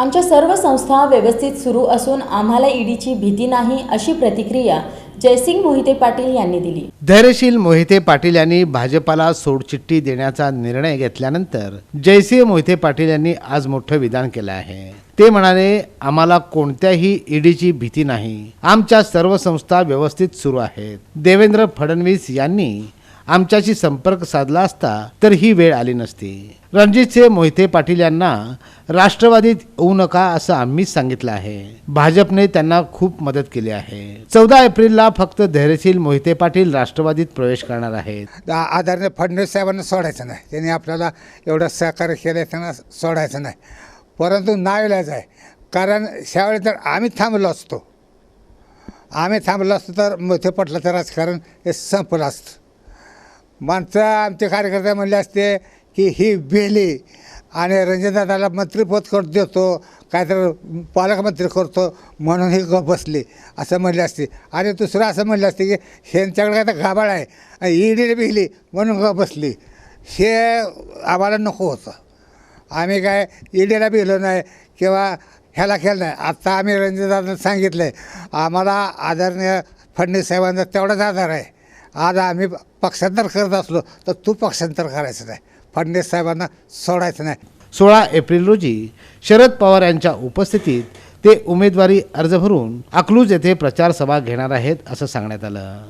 आमच्या सर्व संस्था व्यवस्थित सुरू असून आम्हाला ईडीची भीती नाही अशी प्रतिक्रिया जयसिंग मोहिते पाटील यांनी दिली. धैर्यशील मोहिते पाटील यांनी भाजपाला सोडचिठ्ठी देण्याचा निर्णय घेतल्यानंतर जयसिंह मोहिते पाटील यांनी आज मोठं विधान केलं आहे. ते म्हणाले आम्हाला कोणत्याही ईडीची भीती नाही. आमच्या सर्व संस्था व्यवस्थित सुरू आहेत. देवेंद्र फडणवीस यांनी आमच्याशी संपर्क साधला असता तर ही वेळ आली नसती. रणजितसिंह मोहिते पाटील यांना राष्ट्रवादीत येऊ नका असं आम्हीच सांगितलं आहे. भाजपने त्यांना खूप मदत केली आहे. चौदा एप्रिलला फक्त धैर्यशील मोहिते पाटील राष्ट्रवादीत प्रवेश करणार आहेत. आदरणीय फडणवीस साहेबांना सोडायचं नाही. त्यांनी आपल्याला एवढं सहकार्य केलं त्यांना सोडायचं नाही. परंतु नाविलाज आहे. कारण त्यावेळी तर आम्ही थांबलो असतो. आम्ही थांबलो असतो तर मोठे पटलाचं राजकारण हे संपलं असतं. माणसं आमचे कार्यकर्ते म्हणले असते की ही बेली आणि रंजनदादाला मंत्रीपद कर देतो काय तर पालकमंत्री करतो म्हणून ही बसली असं म्हणले असते. आणि दुसरं असं म्हणलं असते की ह्यांच्याकडे काय तर घाबाळ आहे. ईडीने बिहली म्हणून ग बसली. हे आम्हाला नको होतं. आम्ही काय ईडीला बिहलो नाही किंवा ह्याला केलं नाही. आत्ता आम्ही रणजितदादांना सांगितलं आहे आम्हाला आदरणीय फडणवीस साहेबांचा तेवढाच आधार आहे. आज आम्ही पक्षांतर करत असलो तर तू पक्षांतर करायचं नाही. फडणवीस साहेबांना सोडायचं नाही. सोळा एप्रिल रोजी शरद पवार यांच्या उपस्थितीत ते उमेदवारी अर्ज भरून अकलूज येथे प्रचार सभा घेणार आहेत असं सांगण्यात आलं.